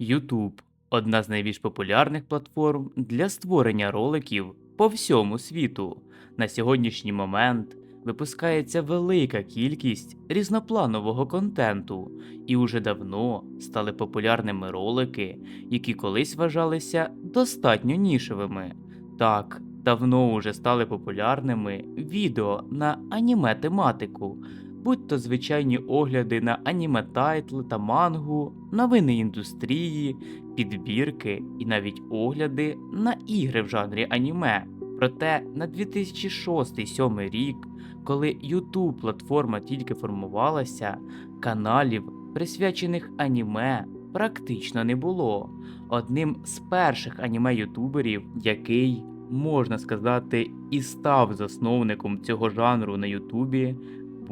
YouTube одна з найбільш популярних платформ для створення роликів по всьому світу. На сьогоднішній момент випускається велика кількість різнопланового контенту, і уже давно стали популярними ролики, які колись вважалися достатньо нішевими. Так, давно уже стали популярними відео на аніме тематику, будь то звичайні огляди на аніме тайтли та мангу, новини індустрії, підбірки і навіть огляди на ігри в жанрі аніме. Проте на 2006-2007 рік, коли YouTube платформа тільки формувалася, каналів, присвячених аніме, практично не було. Одним з перших аніме-ютуберів, який, можна сказати, і став засновником цього жанру на Ютубі,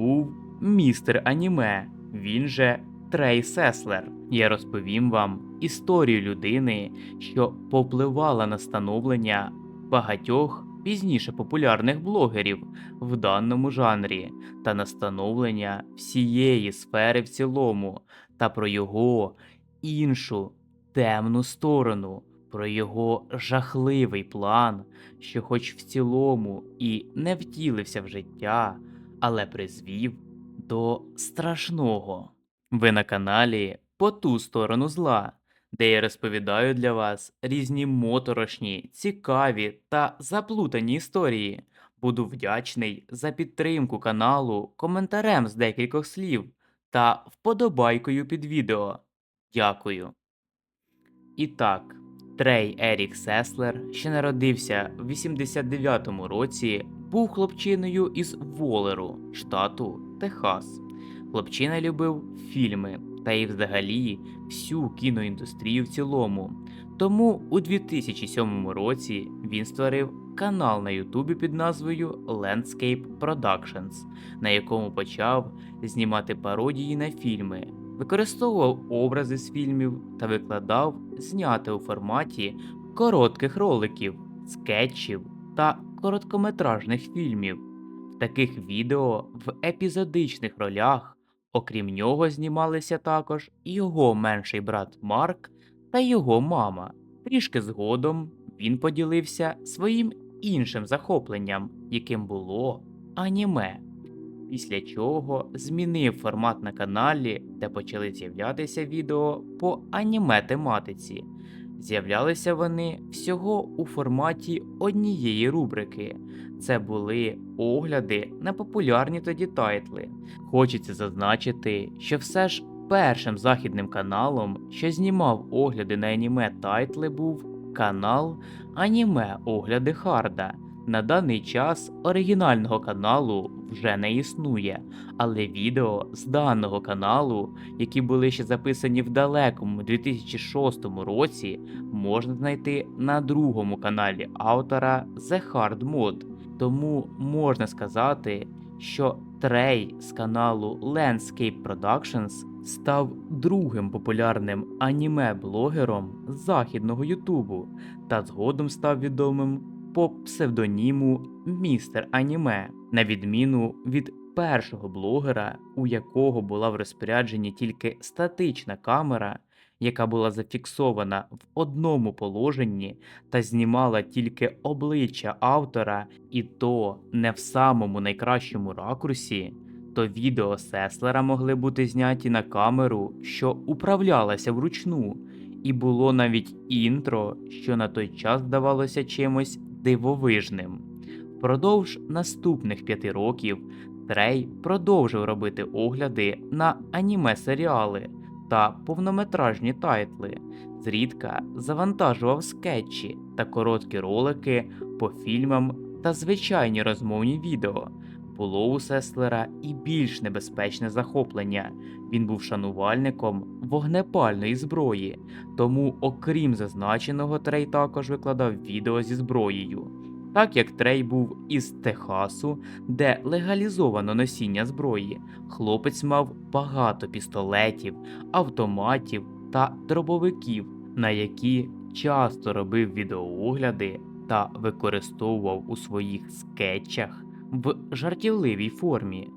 був містер аніме, він же Трей Сеслер. Я розповім вам історію людини, що повпливала на становлення багатьох пізніше популярних блогерів в даному жанрі та на становлення всієї сфери в цілому, та про його іншу темну сторону, про його жахливий план, що, хоч в цілому і не втілився в життя, але призвів до страшного. Ви на каналі По ту сторону зла, де я розповідаю для вас різні моторошні, цікаві та заплутані історії. Буду вдячний за підтримку каналу коментарем з декількох слів та вподобайкою під відео. Дякую. І так, Трей Ерік Сеслер, що народився в 89-му році, був хлопчиною із Волеру, штату Техас. Хлопчина любив фільми та й взагалі всю кіноіндустрію в цілому. Тому у 2007 році він створив канал на Ютубі під назвою Landscape Productions, на якому почав знімати пародії на фільми, використовував образи з фільмів та викладав зняти у форматі коротких роликів, скетчів та короткометражних фільмів. В таких відео в епізодичних ролях, окрім нього, знімалися також його менший брат Марк та його мама. Трішки згодом він поділився своїм іншим захопленням, яким було аніме. Після чого змінив формат на каналі, де почали з'являтися відео по аніме тематиці. З'являлися вони всього у форматі однієї рубрики. Це були огляди на популярні тоді тайтли. Хочеться зазначити, що все ж першим західним каналом, що знімав огляди на аніме тайтли, був канал Аніме Огляди Харда. На даний час оригінального каналу вже не існує, але відео з даного каналу, які були ще записані в далекому 2006 році, можна знайти на другому каналі автора The Hard Mod. Тому можна сказати, що Трей з каналу Landscape Productions став другим популярним аніме-блогером західного Ютубу та згодом став відомим по псевдоніму Містер Аніме, на відміну від першого блогера, у якого була в розпорядженні тільки статична камера, яка була зафіксована в одному положенні та знімала тільки обличчя автора, і то не в самому найкращому ракурсі. То відео Сеслера могли бути зняті на камеру, що управлялася вручну, і було навіть інтро, що на той час здавалося чимось дивовижним. Впродовж наступних п'яти років Трей продовжив робити огляди на аніме-серіали та повнометражні тайтли, зрідка завантажував скетчі та короткі ролики по фільмам та звичайні розмовні відео. Було у Сеслера і більш небезпечне захоплення. Він був шанувальником вогнепальної зброї, тому, окрім зазначеного, Трей також викладав відео зі зброєю. Так як Трей був із Техасу, де легалізовано носіння зброї, хлопець мав багато пістолетів, автоматів та дробовиків, на які часто робив відеоогляди та використовував у своїх скетчах в жартівливій формі.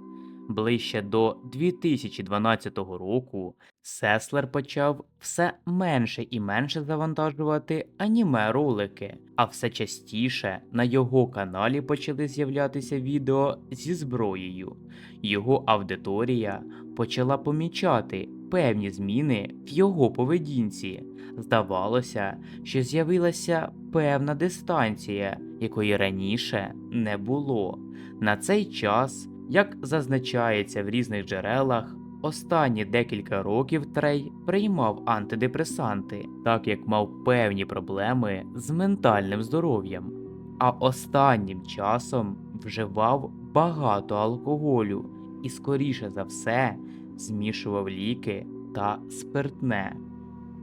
Ближче до 2012 року Сеслер почав все менше і менше завантажувати аніме ролики, а все частіше на його каналі почали з'являтися відео зі зброєю. Його аудиторія почала помічати певні зміни в його поведінці. Здавалося, що з'явилася певна дистанція, якої раніше не було. На цей час, як зазначається в різних джерелах, останні декілька років Трей приймав антидепресанти, так як мав певні проблеми з ментальним здоров'ям, а останнім часом вживав багато алкоголю і, скоріше за все, змішував ліки та спиртне.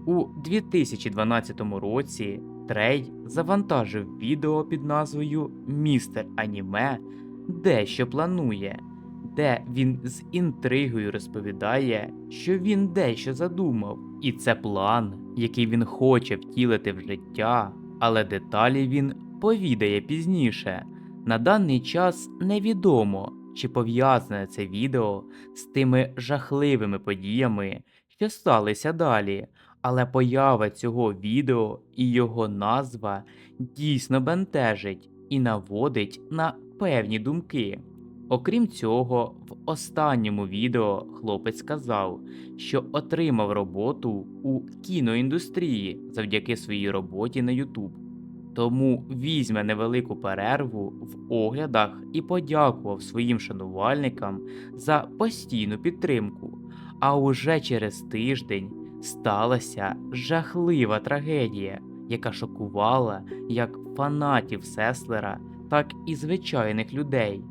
У 2012 році Трей завантажив відео під назвою Містер Аніме дещо планує, де він з інтригою розповідає, що він дещо задумав, і це план, який він хоче втілити в життя, але деталі він повідає пізніше. На даний час невідомо, чи пов'язане це відео з тими жахливими подіями, що сталися далі, але поява цього відео і його назва дійсно бентежить і наводить на певні думки. Окрім цього, в останньому відео хлопець сказав, що отримав роботу у кіноіндустрії завдяки своїй роботі на YouTube. Тому візьме невелику перерву в оглядах і подякував своїм шанувальникам за постійну підтримку. А уже через тиждень сталася жахлива трагедія, яка шокувала як фанатів Сеслера, так і звичайних людей.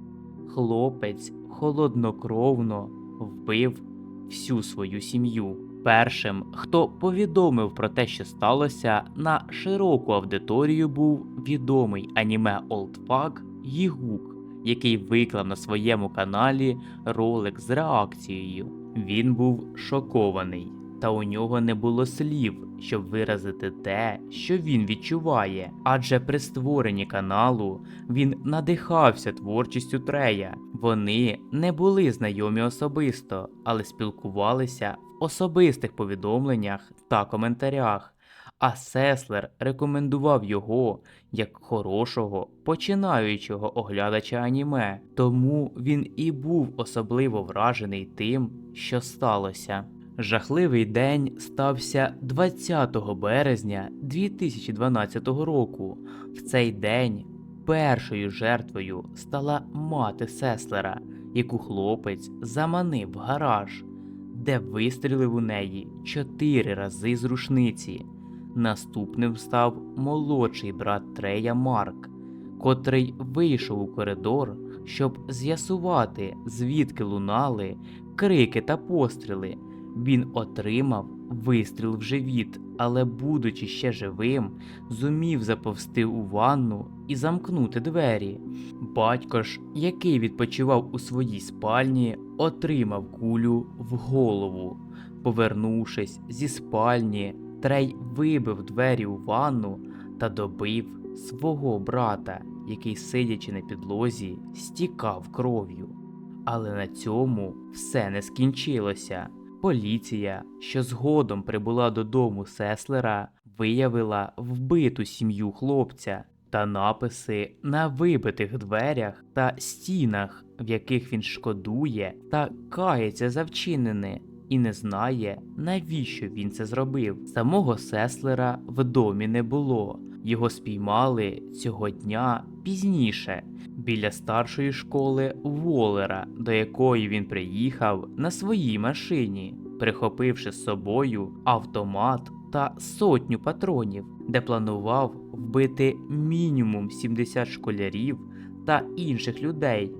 Хлопець холоднокровно вбив всю свою сім'ю. Першим, хто повідомив про те, що сталося, на широку аудиторію був відомий аніме олдфак Гігук, який виклав на своєму каналі ролик з реакцією. Він був шокований, та у нього не було слів, щоб виразити те, що він відчуває. Адже при створенні каналу він надихався творчістю Трея. Вони не були знайомі особисто, але спілкувалися особистих повідомленнях та коментарях. А Сеслер рекомендував його як хорошого починаючого оглядача аніме, тому він і був особливо вражений тим, що сталося. Жахливий день стався 20 березня 2012 року. В цей день першою жертвою стала мати Сеслера, яку хлопець заманив в гараж, де вистрілив у неї чотири рази з рушниці. Наступним став молодший брат Трея Марк, котрий вийшов у коридор, щоб з'ясувати, звідки лунали крики та постріли. Він отримав вистріл в живіт, але, будучи ще живим, зумів заповзти у ванну і замкнути двері. Батько ж, який відпочивав у своїй спальні, отримав кулю в голову. Повернувшись зі спальні, Трей вибив двері у ванну та добив свого брата, який, сидячи на підлозі, стікав кров'ю. Але на цьому все не скінчилося. Поліція, що згодом прибула додому Сеслера, виявила вбиту сім'ю хлопця та написи на вибитих дверях та стінах, в яких він шкодує та кається за вчинене, і не знає, навіщо він це зробив. Самого Сеслера в домі не було. Його спіймали цього дня пізніше біля старшої школи Волера, до якої він приїхав на своїй машині, прихопивши з собою автомат та сотню патронів, де планував вбити мінімум 70 школярів та інших людей,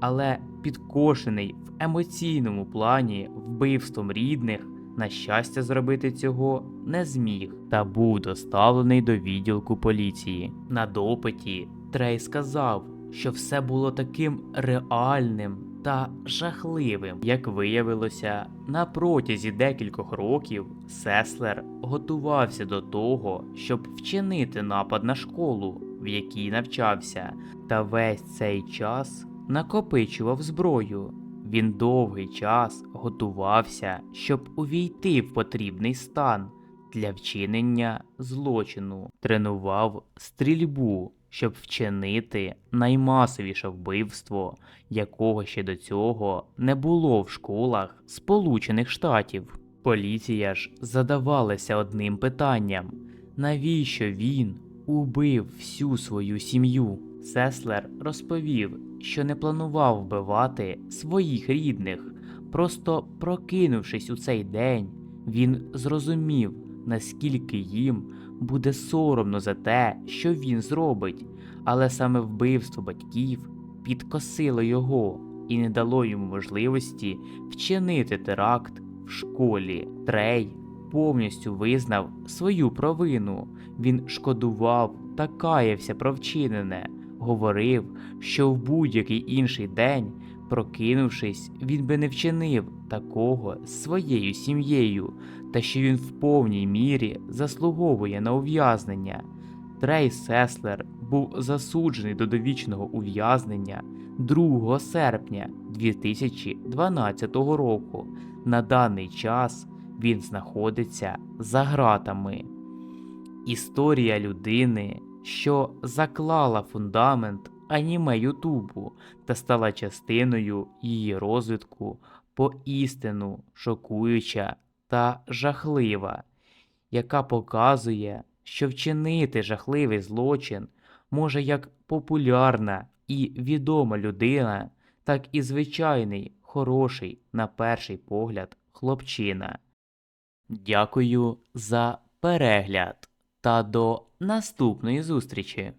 але підкошений в емоційному плані вбивством рідних. На щастя, зробити цього не зміг та був доставлений до відділку поліції. На допиті Трей сказав, що все було таким реальним та жахливим. Як виявилося, на протязі декількох років Сеслер готувався до того, щоб вчинити напад на школу, в якій навчався, та весь цей час накопичував зброю. Він довгий час готувався, щоб увійти в потрібний стан для вчинення злочину, тренував стрільбу, щоб вчинити наймасовіше вбивство, якого ще до цього не було в школах Сполучених Штатів. Поліція ж задавалася одним питанням: навіщо він убив всю свою сім'ю? Сеслер розповів, що не планував вбивати своїх рідних. Просто прокинувшись у цей день, він зрозумів, наскільки їм буде соромно за те, що він зробить, але саме вбивство батьків підкосило його і не дало йому можливості вчинити теракт в школі. Трей повністю визнав свою провину. Він шкодував та каявся про вчинене, говорив, що в будь-який інший день, прокинувшись, він би не вчинив такого з своєю сім'єю, та що він в повній мірі заслуговує на ув'язнення. Трей Сеслер був засуджений до довічного ув'язнення 2 серпня 2012 року. На даний час він знаходиться за ґратами. Історія людини, що заклала фундамент аніме Ютубу та стала частиною її розвитку поістину шокуюча та жахлива, яка показує, що вчинити жахливий злочин може як популярна і відома людина, так і звичайний, хороший, на перший погляд, хлопчина. Дякую за перегляд та до наступної зустрічі!